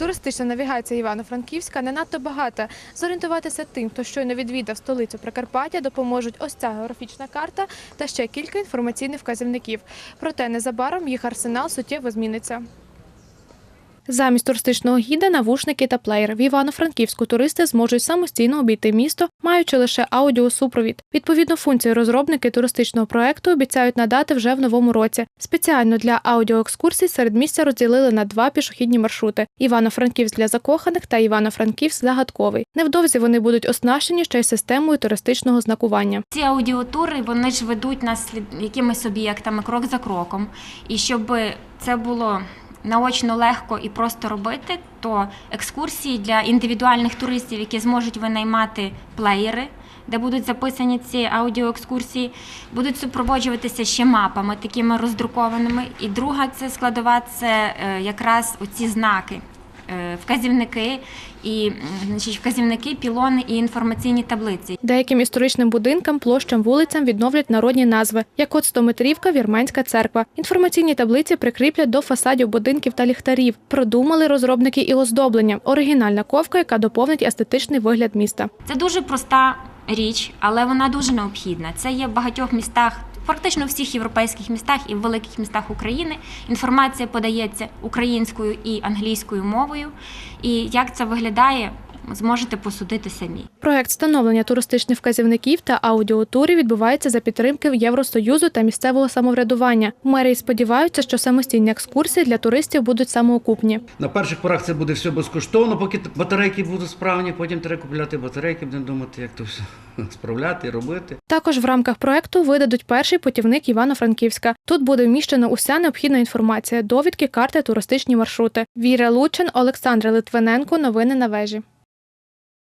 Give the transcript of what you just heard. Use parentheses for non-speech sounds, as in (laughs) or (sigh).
Туристична навігація Івано-Франківська не надто багата. Зорієнтуватися тим, хто щойно відвідав столицю Прикарпаття, допоможуть ось ця географічна карта та ще кілька інформаційних вказівників. Проте незабаром їх арсенал суттєво зміниться. Замість туристичного гіда, навушники та плеєр. В Івано-Франківську туристи зможуть самостійно обійти місто, маючи лише аудіосупровід. Відповідну функцію розробники туристичного проекту обіцяють надати вже в новому році. Спеціально для аудіоекскурсій серед місця розділили на два пішохідні маршрути: Івано-Франківськ для закоханих та Івано-Франківськ загадковий. Невдовзі вони будуть оснащені ще й системою туристичного знакування. Ці аудіотури вони ж ведуть нас якимись об'єктами крок за кроком. І щоб це було наочно легко і просто робити, то екскурсії для індивідуальних туристів, які зможуть винаймати плеєри. Де будуть записані ці аудіоекскурсії, будуть супроводжуватися ще мапами, такими роздрукованими. І друга це складова це е, якраз оці знаки, вказівники і значить, вказівники, пілони і інформаційні таблиці. Деяким історичним будинкам, площам, вулицям відновлять народні назви, як от Стометрівка, Вірменська церква. Інформаційні таблиці прикріплять до фасадів будинків та ліхтарів. Продумали розробники і оздоблення. Оригінальна ковка, яка доповнить естетичний вигляд міста. Це дуже проста річ, але вона дуже необхідна. Це є в багатьох містах, фактично всіх європейських містах і в великих містах України. Інформація подається українською і англійською мовою. І як це виглядає, зможете посудити самі. Проект встановлення туристичних вказівників та аудіотурів відбувається за підтримки Євросоюзу та місцевого самоврядування. В мерії сподіваються, що самостійні екскурсії для туристів будуть самоокупні. На перших порах це буде все безкоштовно, поки батарейки будуть справні, потім треба купляти батарейки, будемо думати, як то все (laughs) справляти і робити. Також в рамках проекту видадуть перший путівник Івано-Франківська. Тут буде вміщена уся необхідна інформація, довідки, карти, туристичні маршрути. Віра Лучин, Олександр Литвиненко. Новини на вежі.